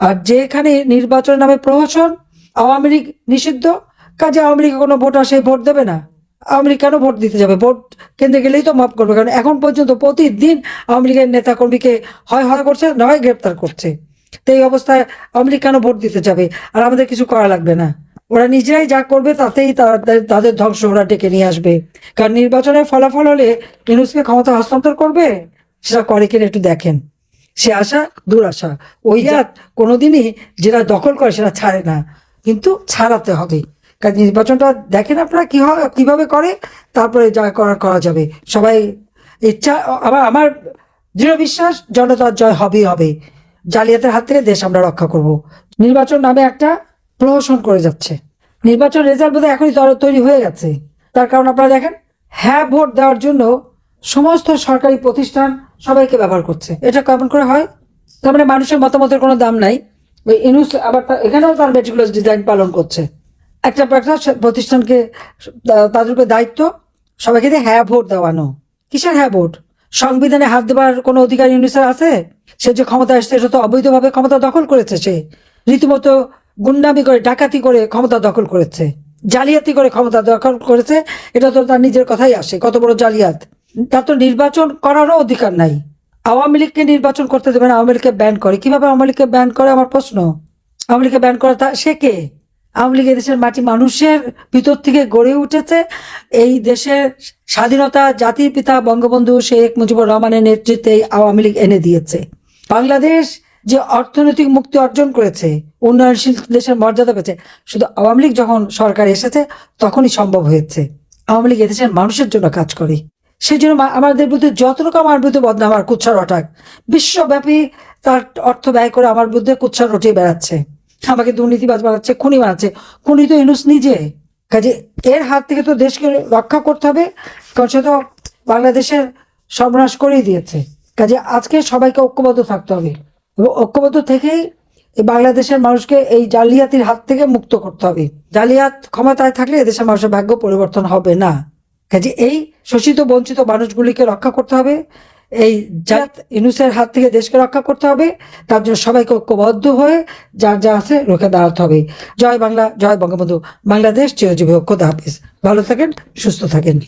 আর যেখানে নির্বাচন নামে প্রহসন, আওয়ামী লীগ নিষিদ্ধ, কাজে আওয়ামী লীগে কোনো ভোট আসে ভোট দেবে না। আওয়ামী লীগ কেন ভোট দিতে যাবে? ভোট কেন্দ্রে গেলেই তো মাফ করবে, কারণ এখন পর্যন্ত প্রতিদিন আওয়ামী লীগের নেতাকর্মীকে হয় হত্যা করছে নয় গ্রেপ্তার করছে। তো এই অবস্থায় আওয়ামী লীগ কেন ভোট দিতে যাবে? আর আমাদের কিছু করা লাগবে না। ওরা নিজেরাই যা করবে, তাতেই তাদের ধ্বংস ওরা ডেকে নিয়ে আসবে। কারণ নির্বাচনের ফলাফল হলে ইউনুসকে ক্ষমতা হস্তান্তর করবে? সেটা করে কিনা একটু দেখেন। সে আশা দুরাশা ওই জাত কোনোদিনই যেটা দখল করে সেটা ছাড়ে না। কিন্তু ছাড়াতে হবে। কারণ নির্বাচনটা দেখেন আপনারা কি হয় কীভাবে করে তারপরে যা করার করা যাবে। সবাই ইচ্ছা আবার আমার দৃঢ় বিশ্বাস জনতার জয় হবেই হবে। জালিয়াতের হাত থেকে দেশ আমরা রক্ষা করব। নির্বাচন নামে একটা প্রহসন করে যাচ্ছে। নির্বাচন রেজাল্ট বোধহয় এখনই তর- তৈরি হয়ে গেছে। তার কারণ আপনারা দেখেন হ্যাঁ ভোট দেওয়ার জন্য সমস্ত সরকারি প্রতিষ্ঠান সবাইকে ব্যবহার করছে। এটা কেমন করে হয়? তার মানে মানুষের মতামতের কোনো দাম নাই। ওই ইনুস আবার এখানেও তার মেটিকুলাস ডিজাইন পালন করছে। একটা একটা প্রতিষ্ঠানকে তাদের উপরে দায়িত্ব। সবাইকে দিয়ে হ্যাঁ ভোট দেওয়ানো। কিসের হ্যাঁ ভোট? সংবিধানে হাত দেওয়ার কোনো অধিকার ইউনিসের আছে? সে যে ক্ষমতা এসছে সেটা তো অবৈধভাবে ক্ষমতা দখল করেছে সে। রীতিমতো গুন্ডামি করে, ডাকাতি করে ক্ষমতা দখল করেছে। জালিয়াতি করে ক্ষমতা দখল করেছে। এটা তো তার নিজের কথাই আসে, কত বড় জালিয়াত। তার তো নির্বাচন করারও অধিকার নাই। আওয়ামী লীগকে নির্বাচন করতে দেবে না, আওয়ামী লীগকে ব্যান করে। কীভাবে আওয়ামী লীগকে ব্যান করে আমার প্রশ্ন? আওয়ামী লীগকে ব্যান করে তা সে কে? আওয়ামী লীগ দেশের মাটি মানুষের ভিতর থেকে গড়ে উঠেছে। এই দেশের স্বাধীনতা জাতির পিতা বঙ্গবন্ধু শেখ মুজিবুর রহমানের নেতৃত্বে আওয়ামী লীগ এনে দিয়েছে। বাংলাদেশ যে অর্থনৈতিক মুক্তি অর্জন করেছে, উন্নয়নশীল দেশের মর্যাদা পেয়েছে, শুধু আওয়ামী লীগ যখন সরকার এসেছে, তখনই সম্ভব হয়েছে। আওয়ামী লীগ এদেশের মানুষের জন্য কাজ করে। সেই জন্য আমাদের বিরুদ্ধে যতটুকু আমার বিরুদ্ধে বদনাম আর কুচ্ছা রটাক। বিশ্বব্যাপী তার অর্থ ব্যয় করে আমার বিরুদ্ধে কুচ্ছা রটিয়ে বেড়াচ্ছে। আমাকে দুর্নীতিবাজ বানাচ্ছে, খুনি বানাচ্ছে। খুনি তো ইনুস নিজে। কাজে এর হাত থেকে তো দেশকে রক্ষা করতে হবে, কারণ সে তো বাংলাদেশের সর্বনাশ করেই দিয়েছে। কাজে আজকে সবাইকে ঐক্যবদ্ধ থাকতে হবে। এবং ঐক্যবদ্ধ থেকেই এই বাংলাদেশের মানুষকে এই জালিয়াতির হাত থেকে মুক্ত করতে হবে। জালিয়াত ক্ষমতায় থাকলে এদেশের মানুষের ভাগ্য পরিবর্তন হবে না। কাজে এই শোষিত, বঞ্চিত মানুষগুলিকে রক্ষা করতে হবে। এই জাত ইনুসের হাত থেকে দেশকে রক্ষা করতে হবে। তার জন্য সবাইকে ঐক্যবদ্ধ হয়ে যার যা আছে রুখে দাঁড়াতে হবে। জয় বাংলা, জয় বঙ্গবন্ধু। বাংলাদেশ চিরজীবী ঐক্য। হাফিজ। ভালো থাকেন, সুস্থ থাকেন।